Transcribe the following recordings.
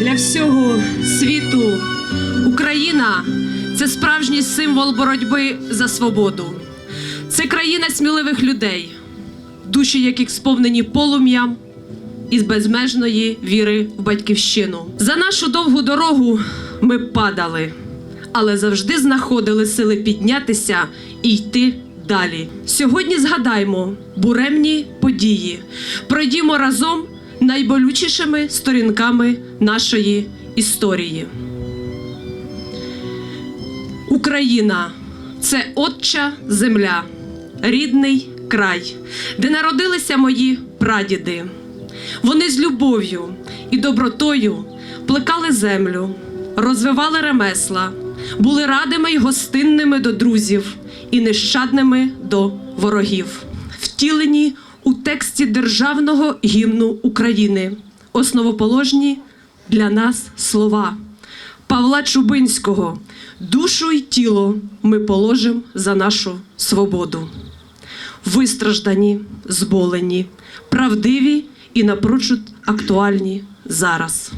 для всього світу Україна це справжній символ боротьби за свободу. Це країна сміливих людей, душі яких сповнені полум'ям і безмежної віри в батьківщину. За нашу довгу дорогу ми падали, але завжди знаходили сили піднятися і йти далі. Сьогодні згадаймо буремні події. Пройдімо разом найболючішими сторінками нашої історії. Україна це отча земля, рідний край, де народилися мої прадіди. Вони з любов'ю і добротою плекали землю, розвивали ремесла, були радими й гостинними до друзів і нещадними до ворогів, втілені у тексті державного гімну України, основоположні для нас слова. Павла Чубинського душу й тіло ми положимо за нашу свободу. Вистраждані, зболені, правдиві і напрочуд актуальні зараз.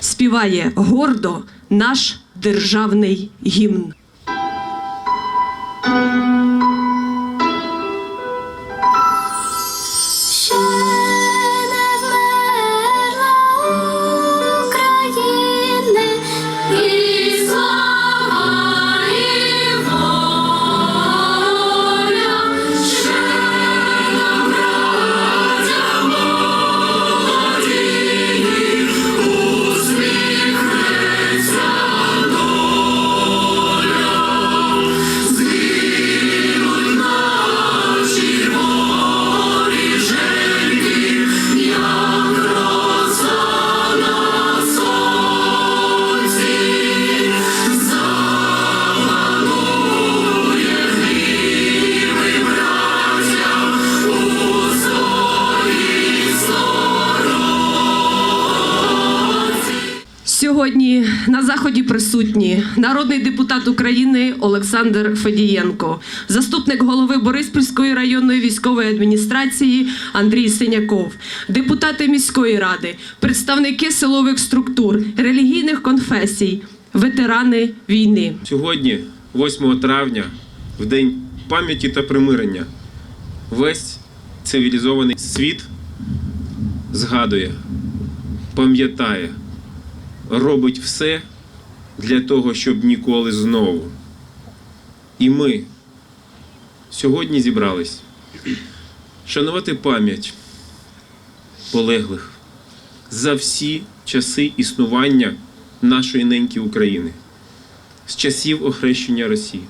Співає гордо наш державний гімн. Присутні народний депутат України Олександр Федієнко, заступник голови Бориспільської районної військової адміністрації Андрій Синяков, депутати міської ради, представники силових структур, релігійних конфесій, ветерани війни. Сьогодні, 8 травня, в день пам'яті та примирення, весь цивілізований світ згадує, пам'ятає, робить все для того, щоб ніколи знову. І ми сьогодні зібрались шанувати пам'ять полеглих за всі часи існування нашої неньки України з часів охрещення Росії,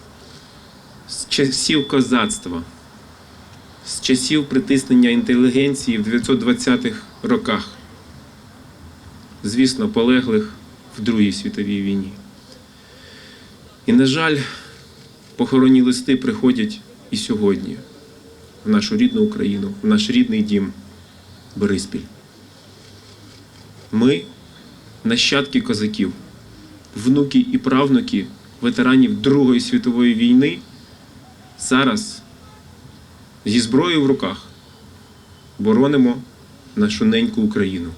з часів козацтва, з часів притиснення інтелігенції в 920-х роках, звісно, полеглих в Другій світовій війні. І, на жаль, похоронні листи приходять і сьогодні в нашу рідну Україну, в наш рідний дім Бориспіль. Ми нащадки козаків внуки і правнуки ветеранів Другої світової війни зараз зі зброєю в руках боронимо нашу неньку Україну.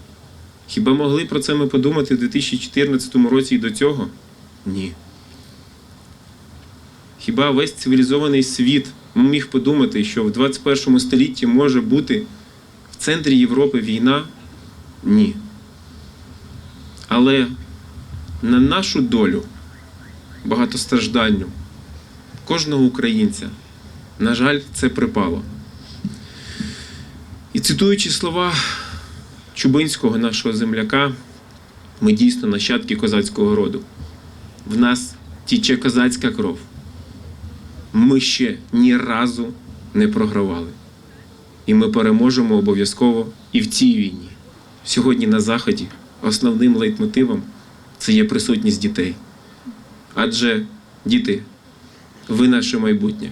Хіба могли про це ми подумати в 2014 році і до цього? Ні. Хіба весь цивілізований світ міг подумати, що в 21 столітті може бути в центрі Європи війна? Ні. Але на нашу долю багатостраждальну кожного українця, на жаль, це припало. І цитуючи слова Чубинського, нашого земляка, ми дійсно нащадки козацького роду. В нас тіче козацька кров. Ми ще ні разу не програвали. І ми переможемо обов'язково і в цій війні. Сьогодні на Заході основним лейтмотивом це є присутність дітей. Адже діти, ви наше майбутнє.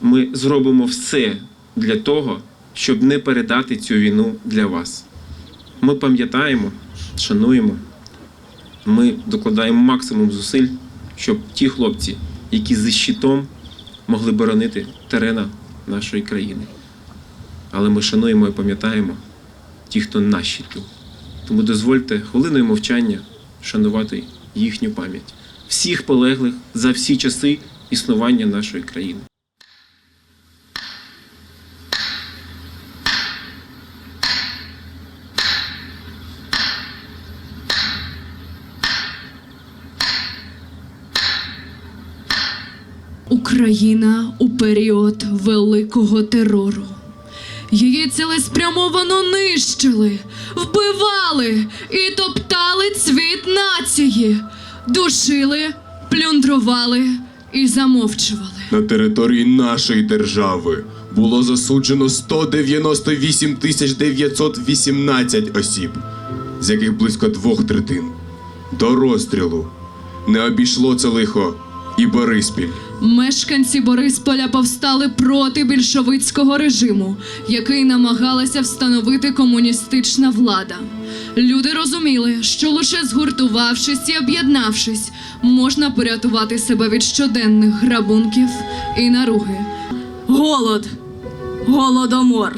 Ми зробимо все для того, щоб не передати цю війну для вас. Ми пам'ятаємо, шануємо, ми докладаємо максимум зусиль, щоб ті хлопці, які зі щитом могли боронити терена нашої країни. Але ми шануємо і пам'ятаємо ті, хто на щиту, Тому дозвольте хвилиною мовчання шанувати їхню пам'ять, всіх полеглих за всі часи існування нашої країни. Україна у період великого терору. Її цілеспрямовано нищили, вбивали і топтали цвіт нації, душили, плюндрували і замовчували. На території нашої держави було засуджено 198 тисяч 918 осіб, з яких близько двох третин. До розстрілу не обійшло це лихо і Бориспіль. Мешканці Борисполя повстали проти більшовицького режиму, який намагалася встановити комуністична влада. Люди розуміли, що лише згуртувавшись і об'єднавшись, можна порятувати себе від щоденних грабунків і наруги. Голод. Голодомор.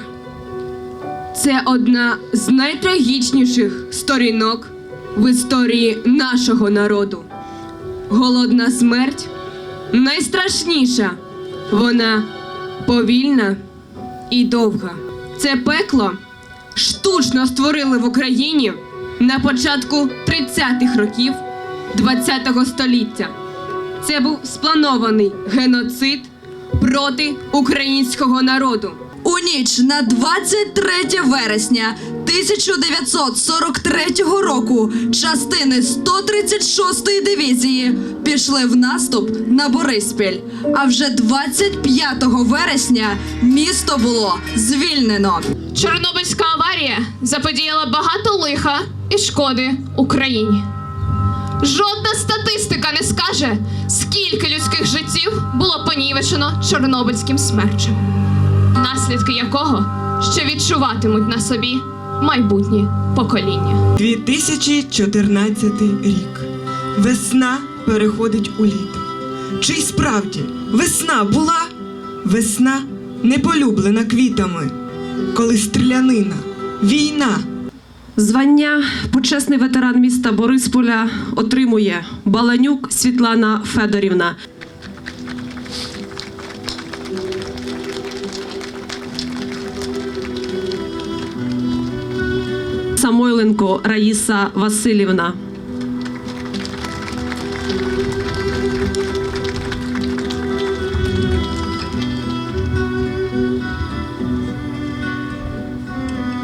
Це одна з найтрагічніших сторінок в історії нашого народу. Голодна смерть найстрашніша. Вона повільна і довга. Це пекло штучно створили в Україні на початку 30-х років 20-го століття. Це був спланований геноцид проти українського народу. У ніч на 23 вересня 1943 року частини 136-ї дивізії пішли в наступ на Бориспіль. А вже 25 вересня місто було звільнено. Чорнобильська аварія заподіяла багато лиха і шкоди Україні. Жодна статистика не скаже, скільки людських життів було понівечено чорнобильським смерчем, наслідки якого ще відчуватимуть на собі майбутні покоління. 2014 рік. Весна переходить у літо. Чи й справді весна була? Весна не полюблена квітами, коли стрілянина, війна. Звання почесний ветеран міста Борисполя отримує Баланюк Світлана Федорівна. Самойленко Раїса Васильівна.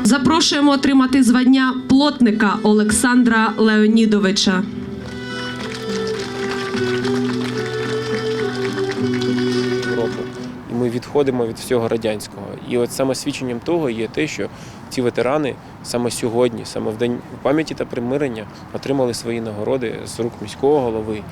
Запрошуємо отримати звання плотника Олександра Леонідовича. ми відходимо від всього радянського. І от саме свідченням того є те, що ці ветерани саме сьогодні, саме в день пам'яті та примирення, отримали свої нагороди з рук міського голови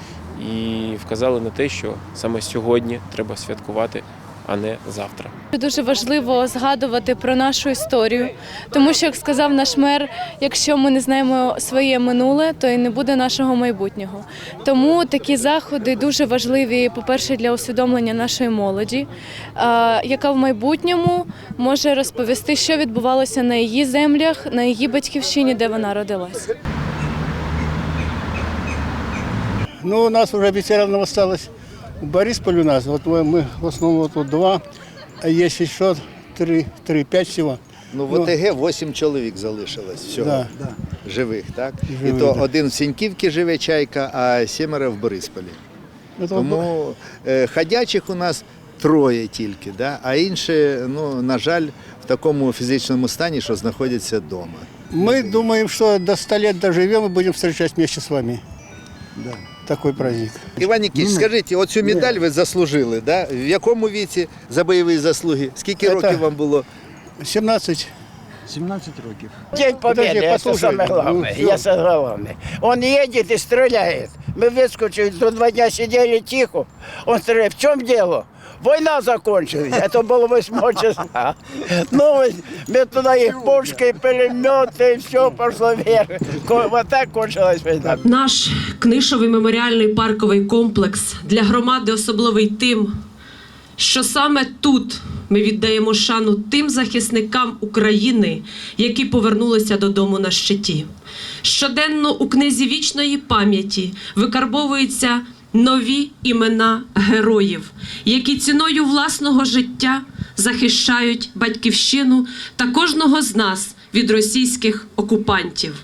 і вказали на те, що саме сьогодні треба святкувати, а не завтра. Дуже важливо згадувати про нашу історію, тому що, як сказав наш мер, якщо ми не знаємо своє минуле, то і не буде нашого майбутнього. Тому такі заходи дуже важливі, по-перше, для усвідомлення нашої молоді, яка в майбутньому може розповісти, що відбувалося на її землях, на її батьківщині, де вона родилась. Ну, у нас уже ветеранов осталось. В Борисполе у нас, вот мы, мы в основном вот, вот два, а есть еще три, три, пять всего. Ну, в Ну. ОТГ 8 чоловік залишилось всього Да. живих, так? Живих, І то да. один в Сіньківці живе чайка, а сімеро в Борисполі. Это Тому е, ходячих у нас троє тільки, да? а інші, ну, на жаль, в такому фізичному стані, що знаходяться вдома. Мы думаем, что до 100 лет доживем и будем встречать вместе с вами. Да. Такой праздник. Іван Нікіч, скажіть, оцю медаль ви заслужили, да? в якому віці за бойові заслуги? Скільки Це- років вам було? 17. 17 років. День Победы, это самое главное. Я самое главное. Он едет и стреляет. Мы выскочили, за два дня сидели тихо. Он стреляет. В чем дело? Война закончилась. Это было 8 числа. Ну, мы туда и пушки, и пулеметы, и все пошло вверх. Ко- Вот так кончилась война. Наш книшовий меморіальний парковий комплекс для громади особливий тим, що саме тут ми віддаємо шану тим захисникам України, які повернулися додому на щиті. Щоденно у книзі вічної пам'яті викарбовуються нові імена героїв, які ціною власного життя захищають батьківщину та кожного з нас від російських окупантів.